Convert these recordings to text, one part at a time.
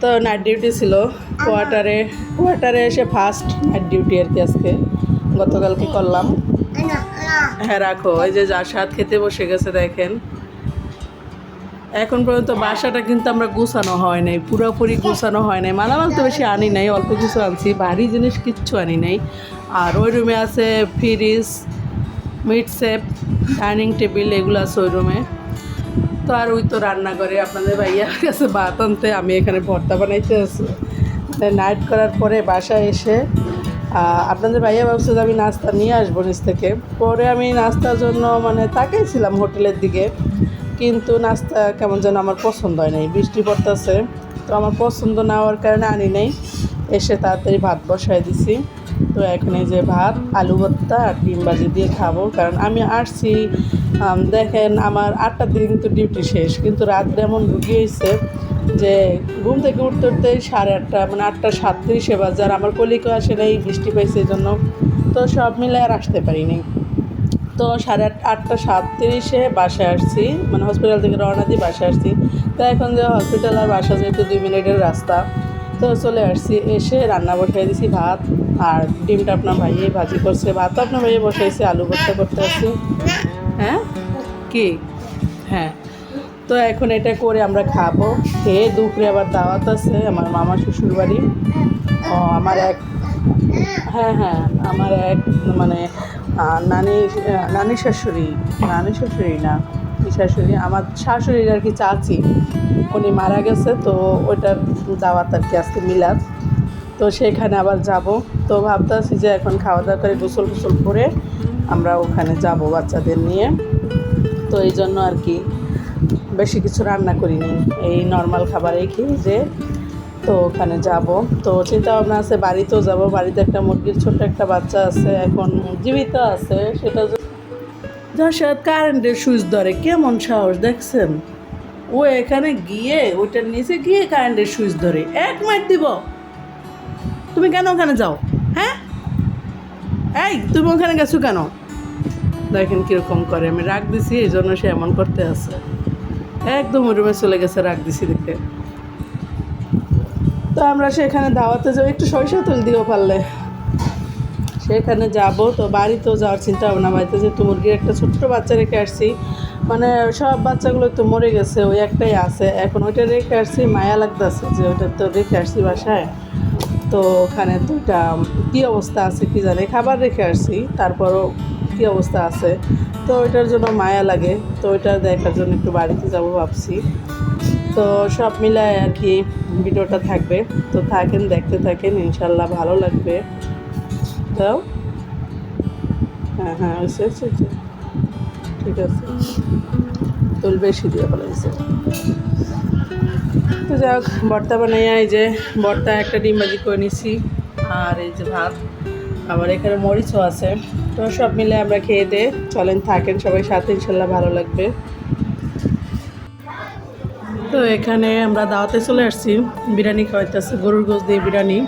তো night duty ছিল কোয়ার্টারে কোয়ার্টারে এসে ফার্স্ট নাইট ডিউটি আর কি আজকে। গতকালকে করলাম। হ্যাঁ রাখো ওই যে যার সাথ খেতে বসে গেছে, দেখেন। এখন পর্যন্ত বাসাটা কিন্তু আমরা গুছানো হয় নাই, পুরোপুরি গুছানো হয় নাই। মালামাল তো বেশি আনি নাই, অল্প কিছু আনছি, ভারী জিনিস কিচ্ছু আনি নাই। আর ওই রুমে আছে fridge meat safe dining table এগুলো আছে ওই রুমে তো আর ওই তো রান্না করে আপনাদের ভাইয়ার কাছে ভাত আনতে আমি এখানে ভর্তা বানাইতে আছি। নাইট করার পরে বাসায় এসে আপনাদের ভাইয়া ভাবছে যে আমি নাস্তা নিয়ে আসব নিচ থেকে। পরে আমি নাস্তার জন্য মানে তাকাইছিলাম হোটেলের দিকে, কিন্তু নাস্তা কেমন যেন আমার পছন্দ হয় নাই, বৃষ্টি পড়তেছে। তো আমার পছন্দ না হওয়ার কারণে আনি নাই। এসে তাড়াতাড়ি ভাত বসাই দিছি। তো এখন এই যে ভাত, আলু ভর্তা আর ডিম ভাজি দিয়ে খাব। কারণ আমি আসছি দেখেন আমার আটটার দিকে কিন্তু ডিউটি শেষ, কিন্তু রাত্রে এমন ঢুকিয়ে হয়েছে যে ঘুম থেকে উঠতে উঠতে সাড়ে আটটা মানে আটটা সাতত্রিশে বাজে, আর আমার কলিকও আসে নাই, বৃষ্টি পাইছে এই জন্য। তো সব মিলে আর আসতে পারিনি তো সাড়ে আট, আটটা সাতত্রিশে বাসায় আসছি মানে হসপিটাল থেকে রওনা দিয়ে বাসায় আসছি। তো এখন যে হসপিটাল আর বাসা যেহেতু দুই মিনিটের রাস্তা তো চলে আসছি, এসে রান্না বসাই দিছি ভাত আর ডিমটা আপনার ভাইয়ে ভাজি করছে। ভাতও আপনার ভাইয়ে বসাইছে, আলু ভর্তা করতে আসছি। হ্যাঁ? কি? হ্যাঁ। তো এখন এটা করে আমরা খাব। খেয়ে দুপুরে আবার দাওয়াত আছে, আমার মামা শ্বশুর বাড়ি ও, আমার এক হ্যাঁ হ্যাঁ আমার এক মানে নানি নানি শাশুড়ি নানি শাশুড়ি না। শাশুড়ি, আমার শাশুড়ির আর কি চাচি, উনি মারা গেছে, তো ওইটার দাওয়াত আর কি আজকে মিলাদ। তো সেখানে আবার যাব। তো ভাবতেছি যে এখন খাওয়া দাওয়া করে গোসল গোসল করে আমরা ওখানে যাব বাচ্চাদের নিয়ে। তো এই জন্য আর কি বেশি কিছু রান্না করিনি। এই নর্মাল খাবারেই খেয়ে যে তো ওখানে যাব। তো চিন্তা ভাবনা আছে, বাড়িতেও যাব। বাড়িতে একটা মুরগির ছোট্ট একটা বাচ্চা আছে, এখন জীবিত আছে, সেটা যার কারেন্টের সুইচ ধরে, কেমন সাহস দেখছেন? ও এখানে গিয়ে, ওইটার নিচে গিয়ে কারেন্টের সুইচ ধরে, এক মিনিট দিব। তুমি কেন ওখানে যাও? হ্যাঁ? এই, তুমি ওখানে গেছো কেন? দেখেন কীরকম করে, আমি রাগ দিছি, এই জন্য সে এমন করতে আছে। একদম রুমে চলে গেছে, রাগ দিছি দেখে। তো আমরা সেখানে দাওয়াতে যাব একটু সরিষা তেল দিও পারলে। সেখানে যাব, তো বাড়িতেও যাওয়ার চিন্তা ভাবনা বাড়িতে যেহেতু মুরগির একটা ছোট্ট বাচ্চা রেখে আসছি। মানে সব বাচ্চাগুলো তো মরে গেছে, ওই একটাই আছে। এখন ওইটা রেখে আসছি, মায়া লাগতেছে যে ওইটা তো রেখে আসছি বাসায়। তো ওখানে তো ওইটা কী অবস্থা আছে কি জানে, খাবার রেখে আসছি, তারপরও কী অবস্থা আছে। তো ওইটার জন্য মায়া লাগে, তো ওইটা দেখার জন্য একটু বাড়িতে যাব ভাবছি। তো সব মিলায় আর কি, ভিডিওটা থাকবে। তো থাকেন, দেখতে থাকেন, ইনশাল্লাহ ভালো লাগবে। দাও। হ্যাঁ হ্যাঁ হয়েছে। ঠিক আছে। তুল বেশি দিয়ে ফেলেছে তো যাই হোক ভর্তা বানাইয়া এই যে ভর্তা, একটা ডিম ভাজি করে নিছি। আর এই যে ভাত, আবার এখানে মরিচও আছে। তো সব মিলে আমরা খেয়ে দে, চলেন থাকেন সবাই সাথে, ইনশাল্লাহ ভালো লাগবে। তো এখানে আমরা দাওয়াতে চলে আসছি, বিরিয়ানি খাওয়াইতেছে, গরুর গোস দিয়ে বিরিয়ানি।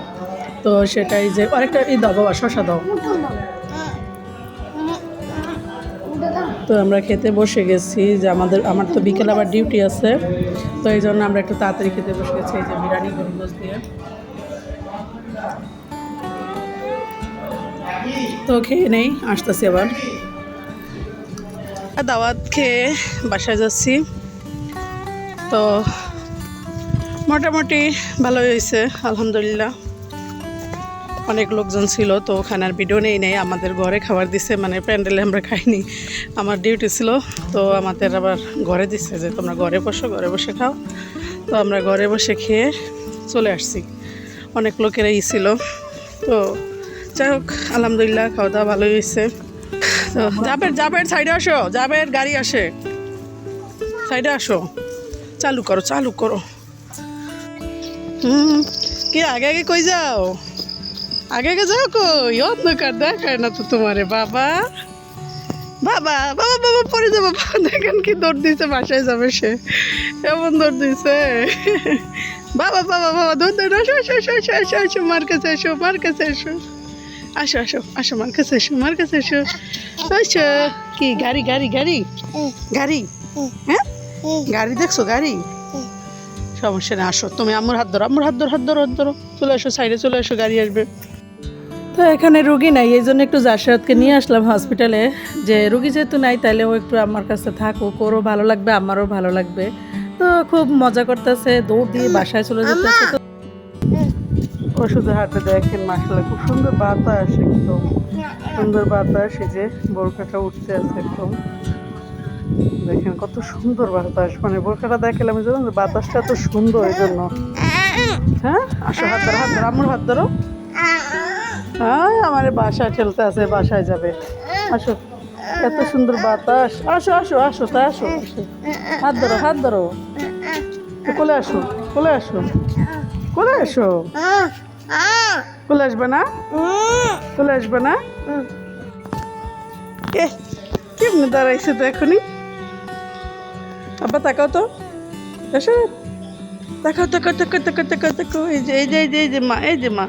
তো সেটাই যে আরেকটা এই দাও বাবা শশা দাও। তো আমরা খেতে বসে গেছি যে আমাদের, আমার তো বিকেল আবার ডিউটি আছে, তো এই জন্য আমরা একটু তাড়াতাড়ি খেতে বসে গেছি যে বিরিয়ানি গরুর গোস দিয়ে। তো খেয়ে নেই, আসতেছি আবার। দাওয়াত খেয়ে বাসায় যাচ্ছি। তো মোটামুটি ভালোই হয়েছে, আলহামদুলিল্লাহ। অনেক লোকজন ছিল, তো ওখানে আর ভিডিও নেই নেই। আমাদের ঘরে খাবার দিছে মানে প্যান্ডেলে আমরা খাইনি। আমার ডিউটি ছিল, তো আমাদের আবার ঘরে দিচ্ছে যে, তোমরা ঘরে বসো, ঘরে বসে খাও। তো আমরা ঘরে বসে খেয়ে চলে আসছি। অনেক লোকেরাই ছিল। তো যাই হোক, আলহামদুলিল্লাহ খাওয়া দাওয়া ভালোই হয়েছে তো যাবের যাবের সাইডে আসো যাবের গাড়ি আসে। সাইডে আসো। চালু করো চালু করো। হুম, কি আগে আগে কই যাও? আগে আগে যাও কই? অন্ধকার দেখায় না তো তোমারে, বাবা। বাবা বাবা বাবা পরে যাব। দেখেন কি দৌড় দিয়েছে বাসায় যাবে সে। এমন দৌড় দিয়েছে বাবা বাবা বাবা, দৌড় দৌড় আসো আসো আসো আসো আসো আসো, মার কাছে এসো মার কাছে এসো আসো আসো আসো, মার কাছে এসো মার কাছে এসো আসো। কি, গাড়ি গাড়ি গাড়ি? গাড়ি? হ্যাঁ? গাড়ি দেখছ, গাড়ি? সমস্যা নেই, আসো। তুমি আম্মুর হাত ধরো আম্মুর হাত ধরো হাত ধরো হাত ধরো। চলে আসো, সাইডে চলে আসো, গাড়ি আসবে। তো এখানে রুগী নাই, এই জন্য একটু জাসরাতকে নিয়ে আসলাম হসপিটালে যে রুগী যেহেতু নাই তাহলে ও একটু আমার কাছে থাকুক, ওরও ভালো লাগবে, আমারও ভালো লাগবে। তো খুব মজা করতেছে, দৌড় দিয়ে বাসায় চলে যেতেছে তো। ওষুধের হাতে দেখেন মাসাল্লাহ খুব সুন্দর বাতাস একদম। সুন্দর বাতাস, এই যে বোরখাটা উঠতে আছে একদম। দেখেন কত সুন্দর বাতাস মানে বোরখাটা দেখলাম বাতাসটা এত সুন্দর, এই জন্য। হ্যাঁ? আসো হাত ধরো হাত ধরো আমার হাত ধরো। হ্যাঁ আমার বাসায় ঠেলতে আছে, বাসায় যাবে। আসো, এত সুন্দর বাতাস। আসো আসো আসো, তাই আসো। হাত ধরো হাত ধরো। কোলে আসো কোলে আসো। কোলে আসো। কোলে আসবে না? কোলে আসবে না? এ, কেমনে দাঁড়াইছে তো এখনই? আব্বা, তাকাও তো। এসো। তাকাও তাকাও তাকাও তাকাও তাকাও তাকাও। এই যে এই যে এই যে মা, এই যে মা।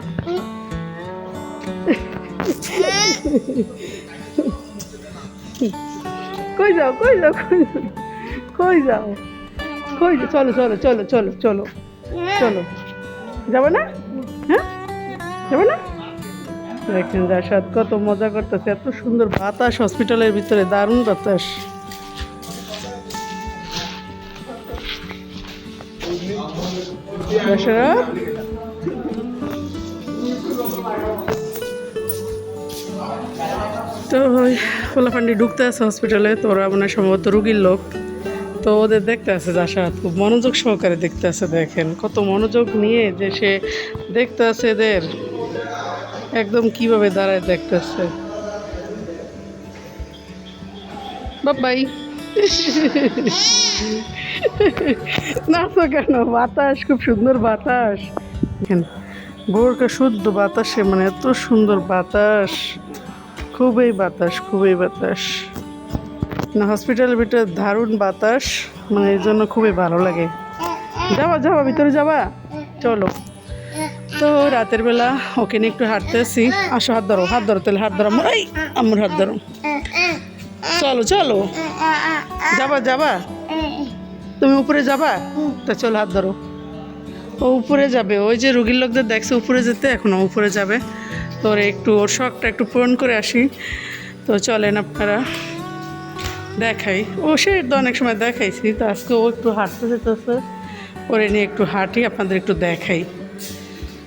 কই যাও কই যাও কই যাও কই যাও? চলো চলো চলো চলো চলো চলো। যাবে না? হ্যাঁ? যাবে না? দেখেন জাসাদ কত মজা করতেছে, এত সুন্দর বাতাস হসপিটালের ভিতরে, দারুণ বাতাস। জাসাদ তো ওই ফোলাফান্ডি ঢুকতে আছে হসপিটালে তো ওরা মানে সম্ভবত রুগীর লোক। তো ওদের দেখতে আছে জাসাদ খুব মনোযোগ সহকারে দেখতে আছে, দেখেন। কত মনোযোগ নিয়ে যে সে দেখতে আছে এদের। একদম কীভাবে দাঁড়ায় দেখতেছে বাবাই। নাচো কেন, বাতাস, খুব সুন্দর বাতাস। বোরকা শুদ্ধ বাতাসে মানে এত সুন্দর বাতাস। খুবই বাতাস খুবই বাতাস। হসপিটালের ভিতরে দারুণ বাতাস মানে এর জন্য খুবই ভালো লাগে। যাবা যাবা, ভিতরে যাবা? চলো। তো রাতের বেলা ওকে নিয়ে একটু হাঁটতেছি। আসো, হাত ধরো হাত ধরো, তাহলে হাত ধরো আমার। এই, আমার হাত ধরো। চলো চলো। যাবা যাবা? তুমি উপরে যাবা? তা চলো, হাত ধরো। ও উপরে যাবে। ওই যে রুগীর লোকদের দেখছে, উপরে যেতে, এখন উপরে যাবে। ওর একটু ওর শখটা একটু পূরণ করে আসি। তো চলেন আপনারা দেখাই। ও, সে তো অনেক সময় দেখাইছি, তো আজকে ও একটু হাঁটতে যেতেছে। ওরে নিয়ে একটু হাঁটি, আপনাদের একটু দেখাই।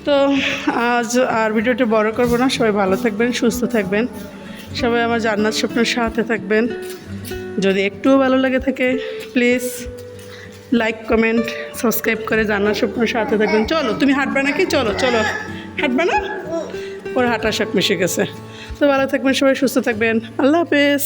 তো আজ আর ভিডিওটা বড় করব না, সবাই ভালো থাকবেন, সুস্থ থাকবেন। সবাই আমার জান্নাত স্বপ্নের সাথে থাকবেন। যদি একটুও ভালো লাগে থাকে প্লিজ লাইক কমেন্ট সাবস্ক্রাইব করে জান্নাত স্বপ্নের সাথে থাকবেন। চলো, তুমি হাঁটবে নাকি? চলো চলো। হাঁটবে না? ওর হাঁটা শাক মিশে গেছে। তো ভালো থাকবেন সবাই সুস্থ থাকবেন। আল্লাহ হাফেজ।